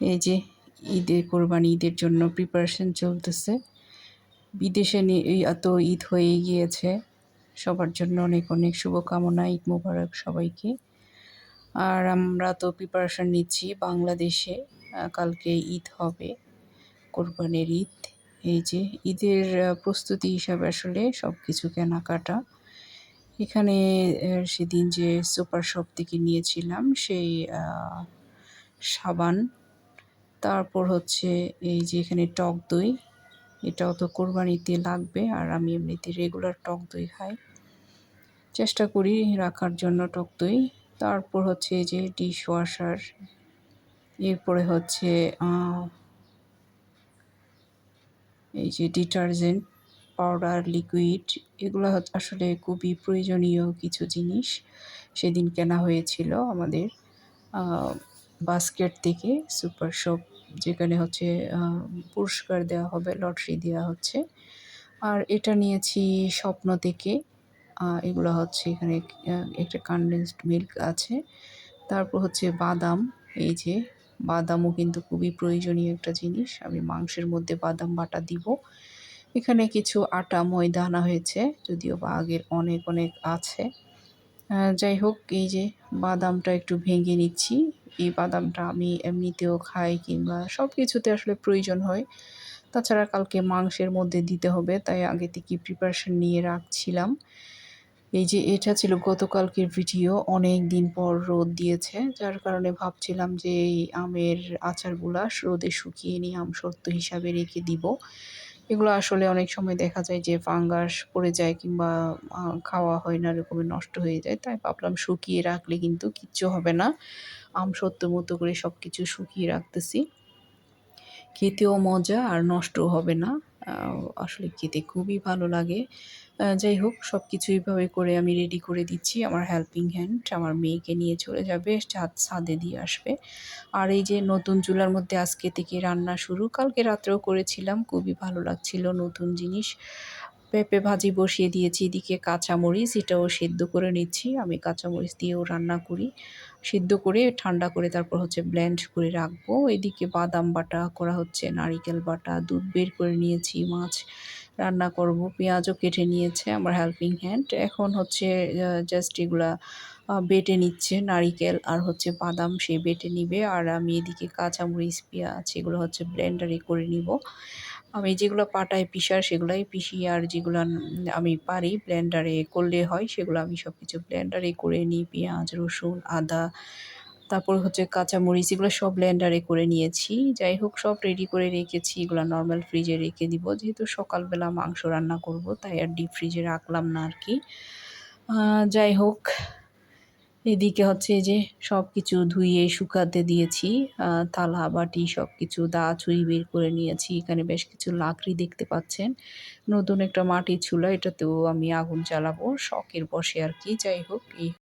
এই যে ঈদের কোরবানি, ঈদের জন্য প্রিপারেশন চলতেছে। বিদেশে এত ঈদ হয়ে গিয়েছে। সবার জন্য অনেক অনেক শুভকামনা, ঈদ মোবারক সবাইকে। আর আমরা তো প্রিপারেশন নিচ্ছি বাংলাদেশে। কালকে ঈদ হবে, কোরবানির ঈদ। এই যে ঈদের প্রস্তুতি হিসাবে আসলে সব কিছু কেনাকাটা। এখানে সেদিন যে সুপার শপ থেকে নিয়েছিলাম, সেই সাবান তারপর হচ্ছে এই যে এখানে টক দই, এটাও তো কোরবানিতে লাগবে আর আমি এমনিতে রেগুলার টক দই খাই। চেষ্টা করি রাখার জন্য টক দই। তারপর হচ্ছে এই যে ডিশ ওয়াশার এরপরে হচ্ছে এই যে ডিটারজেন্ট পাউডার লিকুইড এগুলো আসলে খুবই প্রয়োজনীয় কিছু জিনিস। সেদিন কেনা হয়েছিল আমাদের। বাস্কেট থেকে সুপার শপ যেখানে হচ্ছে পুরস্কার দেওয়া হবে লটারি দেওয়া হচ্ছে। আর এটা নিয়েছি স্বপ্ন থেকে। এগুলো হচ্ছে এখানে একটা কনডেন্সড মিল্ক আছে। তারপর হচ্ছে বাদাম, এই যে বাদামও কিন্তু খুবই প্রয়োজনীয় একটা জিনিস। আমি মাংসের মধ্যে বাদাম বাটা দিব। এখানে কিছু আটা ময়দা আনা হয়েছে, যদিও বা আগের অনেক অনেক আছে। যাই হোক, এই যে বাদামটা একটু ভেঙে নিচ্ছি। এই বাদামটা আমি এমনিতেও খাই কিংবা সব কিছুতে আসলে প্রয়োজন হয়। তাছাড়া কালকে মাংসের মধ্যে দিতে হবে, তাই আগে থেকে প্রিপারেশন নিয়ে রাখছিলাম। এই যে এটা ছিল গতকালকের ভিডিও অনেক দিন পর রোদ দিয়েছে, যার কারণে ভাবছিলাম যে এই আমের আচারগুলা রোদে শুকিয়ে নিয়ে আম সত্য হিসাবে রেখে দিব। এগুলো আসলে অনেক সময় দেখা যায় যে ফাঙ্গাস পড়ে যায় কিংবা খাওয়া হয় না, এরকমই নষ্ট হয়ে যায়। তাই ভাবলাম শুকিয়ে রাখলে কিন্তু কিচ্ছু হবে না। আম সত্য মতো করে সব কিছু শুকিয়ে রাখতেছি। খেতেও মজা আর নষ্টও হবে না। আসলে খেতে খুবই ভালো লাগে। যাই হোক সব কিছু এইভাবে করে আমি রেডি করে দিচ্ছি আমার হেল্পিং হ্যান্ড আমার মেয়েকে নিয়ে চলে যাবে, ছাদ, ছাদে দিয়ে আসবে। আর এই যে নতুন চুলার মধ্যে আজকে থেকে রান্না শুরু, কালকে রাত্রেও করেছিলাম, খুবই ভালো লাগছিল নতুন জিনিস। পেঁপে ভাজি বসিয়ে দিয়েছি, এদিকে কাঁচামরিচ, এটাও সেদ্ধ করে নিচ্ছি, আমি কাঁচামরিচ দিয়েও রান্না করি। সিদ্ধ করে, ঠান্ডা করে তারপর হচ্ছে ব্ল্যান্ড করে রাখব। এদিকে বাদাম বাটা করা হচ্ছে, নারিকেল বাটা, দুধ বের করে নিয়েছি, মাছ রান্না করব। পেঁয়াজও কেটে নিয়েছে আমার হেল্পিং হ্যান্ড এখন হচ্ছে জাস্ট এগুলা বেটে নিচ্ছে নারিকেল আর হচ্ছে বাদাম সে বেটে নিবে। আর আমি এদিকে কাঁচামরিচ, পেঁয়াজ এগুলো হচ্ছে ব্লেন্ডারে করে নিব। আমি যেগুলো পাটায় পিসার সেগুলাই পিসি আর যেগুলো আমি পারি ব্লেন্ডারে করলে হয় সেগুলো আমি সব কিছু ব্লেন্ডারে করে নিই। পেঁয়াজ, রসুন, আদা তারপর হচ্ছে কাঁচামরিচ, এগুলো সব ব্লেন্ডারে করে নিয়েছি। যাই হোক, সব রেডি করে রেখেছি। এগুলো নর্মাল ফ্রিজে রেখে দিব। যেহেতু সকালবেলা মাংস রান্না করব, তাই আর ডিপ ফ্রিজে রাখলাম না আর কি। যাই হোক, এদিকে হচ্ছে যে সব কিছু ধুয়ে শুকাতে দিয়েছি। থালা, বাটি, সব কিছু দা, ছুরি বের করে নিয়েছি। এখানে বেশ কিছু লাকড়ি দেখতে পাচ্ছেন। নতুন একটা মাটির চুলা, এটাতেও আমি আগুন জ্বালাবো। শখের বসে আর কি। যাই হোক, এই